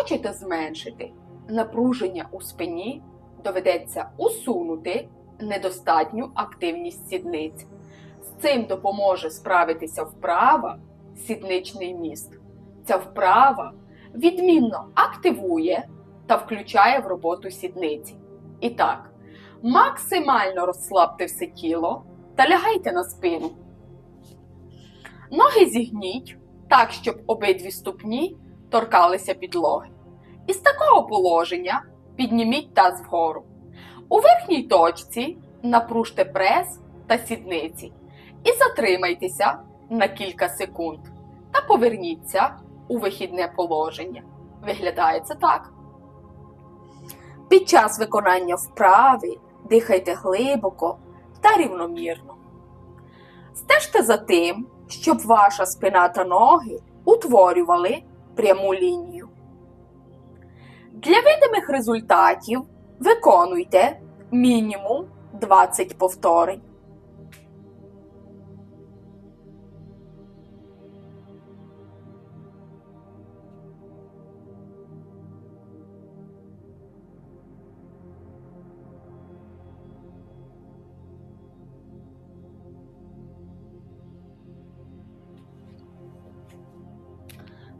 Хочете зменшити напруження у спині, доведеться усунути недостатню активність сідниць. З цим допоможе справитися вправа сідничний міст. Ця вправа відмінно активує та включає в роботу сідниці. І так, максимально розслабте все тіло та лягайте на спину. Ноги зігніть так, щоб обидві ступні торкалися підлоги. Із такого положення підніміть таз вгору. У верхній точці напружте прес та сідниці і затримайтеся на кілька секунд та поверніться у вихідне положення. Виглядає це так. Під час виконання вправи дихайте глибоко та рівномірно. Стежте за тим, щоб ваша спина та ноги утворювали пряму лінію. Для видимих результатів виконуйте мінімум 20 повторень.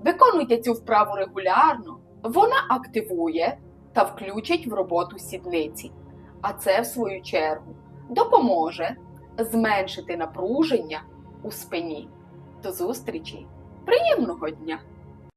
Виконуйте цю вправу регулярно, вона активує та включить в роботу сідниці, а це, в свою чергу, допоможе зменшити напруження у спині. До зустрічі! Приємного дня!